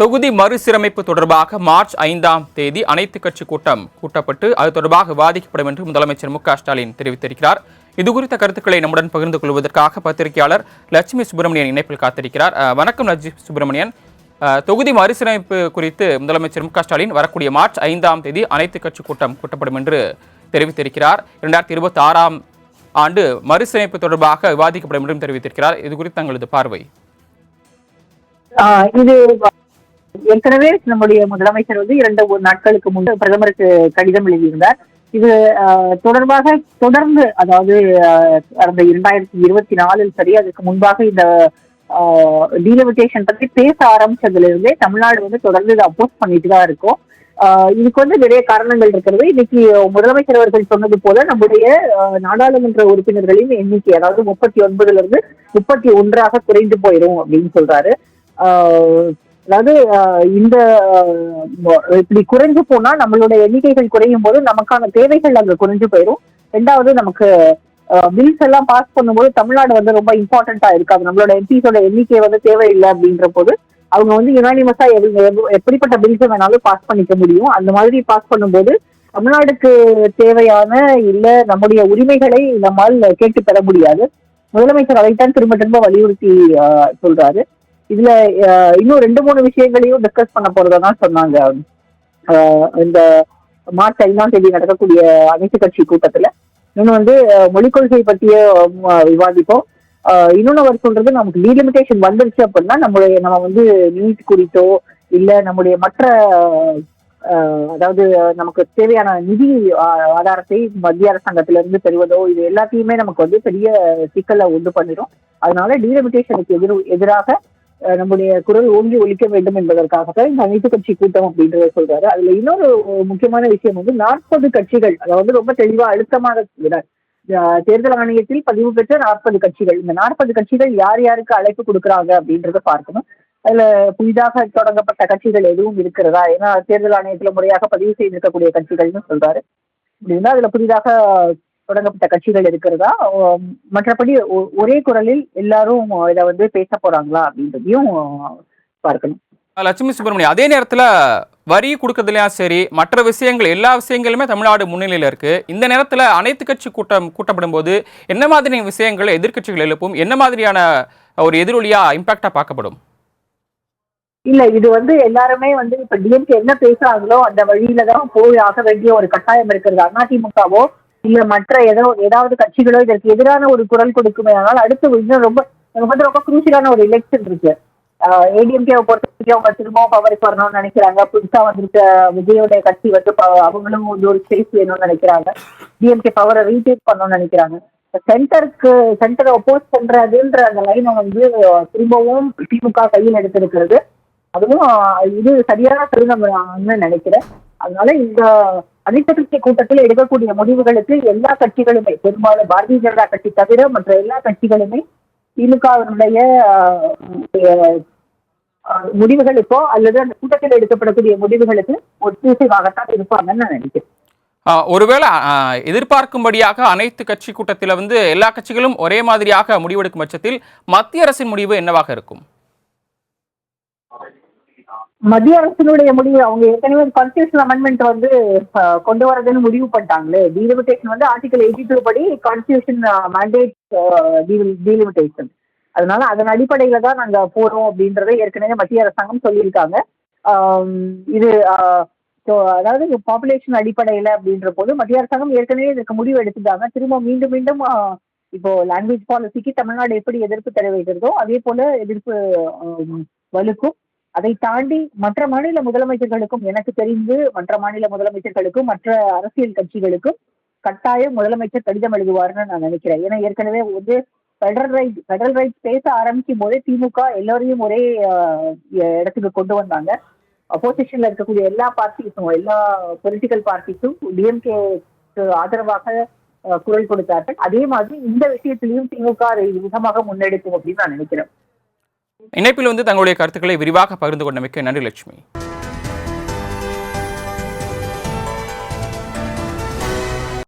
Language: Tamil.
தொகுதி மறுசீரமைப்பு தொடர்பாக மார்ச் ஐந்தாம் தேதி அனைத்து கட்சி கூட்டம் கூட்டப்பட்டு அது தொடர்பாக விவாதிக்கப்படும் என்று முதலமைச்சர் மு ஸ்டாலின் தெரிவித்திருக்கிறார். இது குறித்த கருத்துக்களை நம்முடன் பகிர்ந்து கொள்வதற்காக பத்திரிகையாளர் லட்சுமி சுப்பிரமணியன் இணைப்பில் காத்திருக்கிறார். வணக்கம் லட்சுமி சுப்பிரமணியன். தொகுதி மறுசீரமைப்பு குறித்து முதலமைச்சர் மு ஸ்டாலின் வரக்கூடிய மார்ச் ஐந்தாம் தேதி அனைத்து கட்சி கூட்டம் கூட்டப்படும் என்று தெரிவித்திருக்கிறார். இரண்டாயிரத்தி இருபத்தி ஆறாம் ஆண்டு மறுசீரமைப்பு தொடர்பாக விவாதிக்கப்படும் என்றும் தெரிவித்திருக்கிறார். இது குறித்து தங்களது பார்வை. இது ஏற்கனவே நம்முடைய முதலமைச்சர் வந்து இரண்டு ஒரு நாட்களுக்கு முன்பு பிரதமருக்கு கடிதம் எழுதியிருந்தார். இது ஆஹ், தொடர்பாக தொடர்ந்து அதாவது ஆஹ், கடந்த இரண்டாயிரத்தி இருபத்தி நாலில் சரி அதுக்கு முன்பாக இந்த டீலிமிட்டேஷன் பத்தி பேச ஆரம்பிச்சதுல இருந்தே தமிழ்நாடு வந்து தொடர்ந்து இதை அப்போஸ் பண்ணிட்டு தான் இருக்கும். ஆஹ், இதுக்கு வந்து நிறைய காரணங்கள் இருக்கிறது. இன்னைக்கு முதலமைச்சர் அவர்கள் சொன்னது போல நம்முடைய நாடாளுமன்ற உறுப்பினர்களின் எண்ணிக்கை அதாவது முப்பத்தி ஒன்பதுல இருந்து முப்பத்தி ஒன்றாக குறைந்து போயிடும் அப்படின்னு சொல்றாரு. ஆஹ் அதாவது இந்த இப்படி குறைஞ்சு போனா நம்மளோட எண்ணிக்கைகள் குறையும் போது நமக்கான தேவைகள் அங்க குறைஞ்சு போயிடும் ரெண்டாவது நமக்கு பில்ஸ் எல்லாம் பாஸ் பண்ணும்போது தமிழ்நாடு வந்து ரொம்ப இம்பார்ட்டண்டா இருக்காது நம்மளோட எம்பிஸோட எண்ணிக்கை வந்து தேவையில்லை அப்படின்ற போது அவங்க வந்து யுனானிமஸா எப்படிப்பட்ட பில்ஸ் வேணாலும் பாஸ் பண்ணிக்க முடியும். அந்த மாதிரி பாஸ் பண்ணும்போது தமிழ்நாடுக்கு தேவையான இல்ல நம்முடைய உரிமைகளை நம்மால் கேட்டு பெற முடியாது. முதலமைச்சர் அதைத்தான் திரும்ப திரும்ப வலியுறுத்தி சொல்றாரு. இதுல இன்னும் ரெண்டு மூணு விஷயங்களையும் டிஸ்கஸ் பண்ண போறதா சொன்னாங்க. இந்த மார்ச் ஐந்தாம் தேதி நடக்கக்கூடிய அனைத்து கட்சி கூட்டத்துல. இன்னும் வந்து மொழிக் கொள்கை பற்றிய விவாதிப்போம். இன்னொன்று இன்னொன்னு அவர் சொல்றது நமக்கு டீலிமிட்டேஷன் வந்துருச்சு அப்படின்னா நம்மளுடைய நம்ம வந்து நீட் குறித்தோ இல்ல நம்முடைய மற்ற அதாவது நமக்கு தேவையான நிதி ஆதாரத்தை மத்திய அரசாங்கத்தில இருந்து பெறுவதோ இது எல்லாத்தையுமே நமக்கு வந்து பெரிய சிக்கலை உண்டு பண்ணிடும் அதனால டீலிமிட்டேஷனுக்கு எதிர் எதிராக நம்முடைய குரல் ஓங்கி ஒழிக்க வேண்டும் என்பதற்காகத்தான் இந்த அனைத்து கட்சி கூட்டம் அப்படின்றத சொல்றாரு. அதுல இன்னொரு முக்கியமான விஷயம் வந்து நாற்பது கட்சிகள் அதாவது ரொம்ப தெளிவா அழுத்தமாக தேர்தல் ஆணையத்தில் பதிவு பெற்ற நாற்பது கட்சிகள். இந்த நாற்பது கட்சிகள் யார் யாருக்கு அழைப்பு கொடுக்குறாங்க அப்படின்றத பார்க்கணும். அதுல புதிதாக தொடங்கப்பட்ட கட்சிகள் எதுவும் இருக்கிறதா? ஏன்னா தேர்தல் ஆணையத்துல முறையாக பதிவு செய்திருக்கக்கூடிய கட்சிகள்னு சொல்றாரு. அப்படின்னா அதுல புதிதாக தொடங்கப்பட்ட கட்சிகள் இருக்கிறதா? மற்றபடி ஒரே குரலில் எல்லாரும் இதை வந்து பேச போறாங்களா அப்படின்றதையும் பார்க்கணும். லட்சுமி சுப்பிரமணியம் அதே நேரத்தில் வரி கொடுக்கறதுலயும் சரி மற்ற விஷயங்கள் எல்லா விஷயங்களுமே தமிழ்நாடு முன்னிலையில் இருக்கு. இந்த நேரத்தில் அனைத்து கட்சி கூட்டம் கூட்டப்படும் போது என்ன மாதிரியான விஷயங்கள் எதிர்க்கட்சிகள் எழுப்பும்? என்ன மாதிரியான ஒரு எதிரொலியா இம்பாக்டா பார்க்கப்படும்? இல்ல இது வந்து எல்லாருமே வந்து இப்ப டிஎம்கே என்ன பேசுறாங்களோ அந்த வழியில தான் போய் ஆக வேண்டிய ஒரு கட்டாயம் இருக்கிறது. அதிமுகவோ இல்ல மற்ற ஏதோ ஏதாவது கட்சிகளோ இதற்கு எதிரான ஒரு குரல் கொடுக்குமே ஆனால் அடுத்து இன்னும் ரொம்ப நமக்கு வந்து ரொம்ப குரூசியலான ஒரு எலெக்ஷன் இருக்கு. ஏடிஎம்கேவை பொறுத்த வரைக்கும் அவங்க திரும்பவும் பவருக்கு வரணும்னு நினைக்கிறாங்க. புதுசா வந்திருக்க விஜயோடைய கட்சி வந்து அவங்களும் வந்து ஒரு ஸ்பேஸ் வேணும்னு நினைக்கிறாங்க. டிஎம்கே பவரை ரீடேக் பண்ணணும்னு நினைக்கிறாங்க. சென்டருக்கு சென்டரை ஒப்போஸ் பண்றதுன்ற அந்த லைனை வந்து திரும்பவும் திமுக கையில் எடுத்திருக்கிறது. அதுவும் இது சரியான தருணம்னு நினைக்கிறேன். அதனால இந்த அனைத்து கட்சி கூட்டத்தில் எடுக்கக்கூடிய முடிவுகளுக்கு எல்லா கட்சிகளுமே பெரும்பாலும் பாரதிய ஜனதா கட்சி தவிர மற்ற எல்லா கட்சிகளுமே திமுகவினுடைய முடிவுகளுக்கோ அல்லது அந்த கூட்டத்தில் எடுக்கப்படக்கூடிய முடிவுகளுக்கு ஒத்திசைவாகத்தான் இருப்பாங்கன்னு நான் நினைக்கிறேன். ஆஹ், ஒருவேளை எதிர்பார்க்கும்படியாக அனைத்து கட்சி கூட்டத்தில் வந்து எல்லா கட்சிகளும் ஒரே மாதிரியாக முடிவெடுக்கும் பட்சத்தில் மத்திய அரசின் முடிவு என்னவாக இருக்கும்? மத்திய அரசினுடைய முடிவு அவங்க ஏற்கனவே கான்ஸ்டியூஷன் அமெண்ட்மெண்ட் வந்து கொண்டு வரதுன்னு முடிவு பண்ணிட்டாங்களே. டீலிமிட்டேஷன் வந்து ஆர்டிகல் எயிட்டி டூ படி கான்ஸ்டியூஷன் மேண்டேட் டீலிமிட்டேஷன் அதனால அதன் அடிப்படையில தான் நாங்க போறோம் அப்படின்றத ஏற்கனவே மத்திய அரசாங்கம் சொல்லியிருக்காங்க. இது அதாவது பாப்புலேஷன் அடிப்படையில அப்படின்ற போது மத்திய அரசாங்கம் ஏற்கனவே இதுக்கு முடிவு எடுத்துட்டாங்க. திரும்ப மீண்டும் மீண்டும் இப்போ லாங்குவேஜ் பாலிசிக்கு தமிழ்நாடு எப்படி எதிர்ப்பு தெரிவிக்கிறதோ அதே போல எதிர்ப்பு வலுக்கும் அதை தாண்டி மற்ற மாநில முதலமைச்சர்களுக்கும் எனக்கு தெரிந்து மற்ற மாநில முதலமைச்சர்களுக்கும் மற்ற அரசியல் கட்சிகளுக்கும் கட்டாயம் முதலமைச்சர் கடிதம் எழுதுவார்னு நான் நினைக்கிறேன். ஏன்னா ஏற்கனவே வந்து ஃபெடரல் ரைட் ஃபெடரல் ரைட் பேச ஆரம்பிக்கும் போதே திமுக எல்லோரையும் ஒரே இடத்துக்கு கொண்டு வந்தாங்க. அப்போசிஷன்ல இருக்கக்கூடிய எல்லா பார்ட்டிஸும் எல்லா பொலிட்டிக்கல் பார்ட்டிஸும் டிஎம்கே ஆதரவாக குரல் கொடுத்தார்கள். அதே மாதிரி இந்த விஷயத்திலையும் திமுக அதை விதமாக முன்னெடுக்கும் அப்படின்னு நான் நினைக்கிறேன். இணைப்பில் வந்து தங்களுடைய கருத்துக்களை விரிவாக பகிர்ந்து கொண்டமைக்கு நன்றி லட்சுமி.